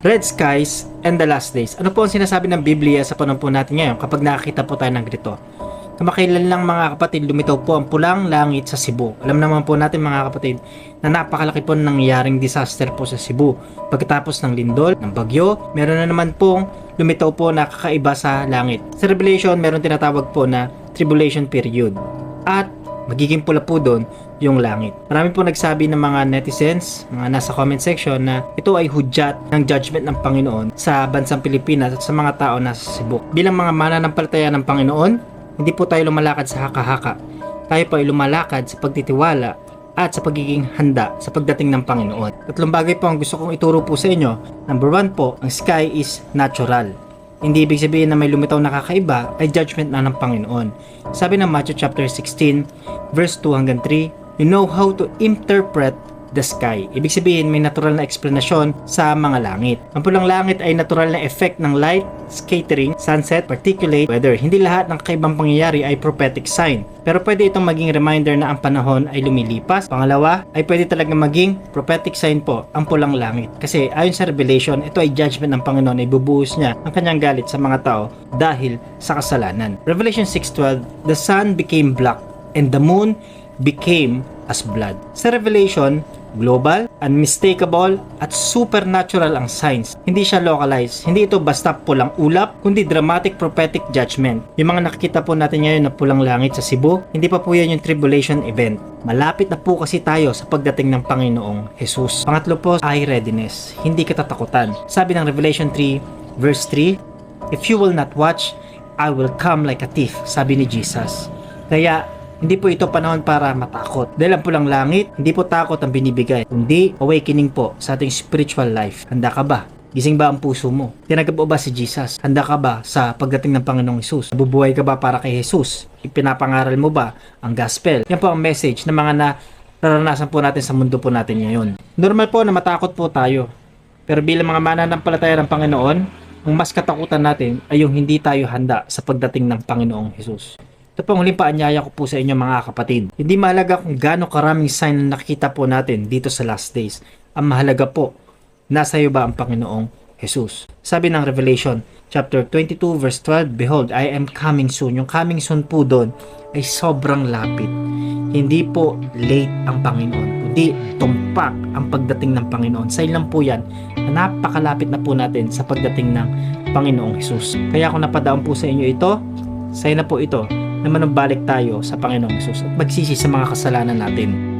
Red skies and the last days. Ano po ang sinasabi ng Biblia sa panahon natin ngayon kapag nakakita po tayo ng ganito? Kamakailan lang mga kapatid, lumitaw po ang pulang langit sa Cebu. Alam naman po natin mga kapatid na napakalaki po ng nangyaring disaster po sa Cebu. Pagkatapos ng lindol, ng bagyo, meron na naman pong lumitaw po na kakaiba sa langit. Sa Revelation, meron tinatawag po na tribulation period. At magiging pula po doon yung langit. Marami po nagsabi ng mga netizens, mga nasa comment section na ito ay hudyat ng judgment ng Panginoon sa bansang Pilipinas at sa mga tao nasa Cebu. Bilang mga mananampalataya ng Panginoon, hindi po tayo lumalakad sa haka-haka. Tayo po ay lumalakad sa pagtitiwala at sa pagiging handa sa pagdating ng Panginoon. Tatlong bagay po ang gusto kong ituro po sa inyo. Number one po, ang sky is natural. Hindi ibig sabihin na may lumitaw na kakaiba ay judgment na ng Panginoon. Sabi ng Matthew chapter 16 verse 2 hanggang 3, you know how to interpret the sky. Ibig sabihin may natural na eksplanasyon sa mga langit. Ang pulang langit ay natural na effect ng light, scattering, sunset, particulate, weather. Hindi lahat ng kakaibang pangyayari ay prophetic sign. Pero pwede itong maging reminder na ang panahon ay lumilipas. Pangalawa, ay pwede talaga maging prophetic sign po ang pulang langit. Kasi ayon sa Revelation, ito ay judgment ng Panginoon ay bubuhos niya ang kanyang galit sa mga tao dahil sa kasalanan. Revelation 6.12, The sun became black and the moon became as blood. Sa Revelation, global, unmistakable, at supernatural ang signs. Hindi siya localized. Hindi ito basta pulang ulap, kundi dramatic prophetic judgment. Yung mga nakikita po natin ngayon na pulang langit sa Cebu, hindi pa po yan yung tribulation event. Malapit na po kasi tayo sa pagdating ng Panginoong Jesus. Pangatlo po ay readiness, hindi katatakutan. Sabi ng Revelation 3 verse 3, If you will not watch, I will come like a thief, sabi ni Jesus. Kaya hindi po ito panahon para matakot. Dahil ang pulang langit, hindi po takot ang binibigay, kundi awakening po sa ating spiritual life. Handa ka ba? Gising ba ang puso mo? Tinagap ba si Jesus? Handa ka ba sa pagdating ng Panginoong Isus? Nabubuhay ka ba para kay Jesus? Ipinapangaral mo ba ang gospel? Yan po ang message ng mga na naranasan po natin sa mundo po natin ngayon. Normal po na matakot po tayo. Pero bilang mga mananampalataya ng Panginoon, ang mas katakutan natin ay yung hindi tayo handa sa pagdating ng Panginoong Jesus. Ito pong huling paanyaya ko po sa inyo mga kapatid. Hindi mahalaga kung gaano karaming sign na nakikita po natin dito sa last days. Ang mahalaga po, nasa iyo ba ang Panginoong Jesus? Sabi ng Revelation chapter 22 verse 12, Behold, I am coming soon. Yung coming soon po doon ay sobrang lapit. Hindi po late ang Panginoon, kundi tumpak ang pagdating ng Panginoon. Sa lang po yan na napakalapit na po natin sa pagdating ng Panginoong Jesus. Kaya kung napadaon po sa inyo ito, say na po ito na manumbalik tayo sa Panginoong Jesus at magsisi sa mga kasalanan natin.